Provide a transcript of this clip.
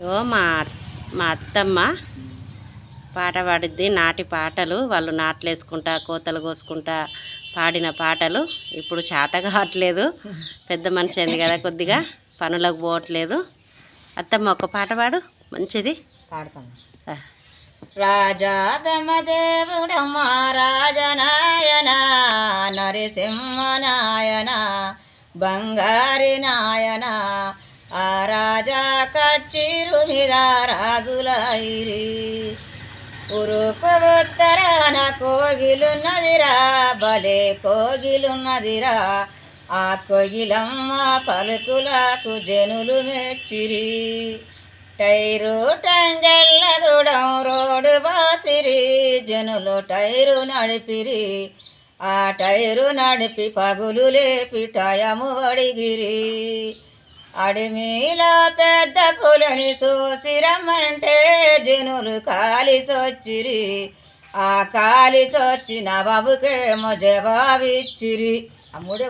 ఓ మా మా అత్తమ్మ పాట పాడిద్ది. నాటి పాటలు. వాళ్ళు నాట్లు వేసుకుంటా కోతలు కోసుకుంటా పాడిన పాటలు. ఇప్పుడు చేత కావట్లేదు. పెద్ద మనిషి అయింది కదా కొద్దిగా. పనులకు పోవట్లేదు. అత్తమ్మ ఒక పాట పాడు. మంచిది. పాడతాను. ఆ. రాజా బ్రహ్మదేవుడమ్మ రాజనాయన నరసింహ నాయన బంగారి నాయన ఆ రాజా కచ్చిరు మీద రాజులైరి. ఉరుపుత్తరాన కోగిలున్నదిరా బలే కోగిలున్నదిరా. ఆ కొగిలమ్మ పలుకులకు జనులు మెచ్చిరి. టైరు టంగెళ్ళగూడెం రోడ్డు బాసిరి జనులు టైరు నడిపిరి. ఆ టైరు నడిపి పగులు లేపి టయము అడిగిరి అడిమిలో పెద్ద పులిని చూసిరమ్మంటే జనులు కాలిసొచ్చిరి. ఆ కాలిసొచ్చిన బాబుకేమో జవాబిచ్చిరి. అమ్ముడే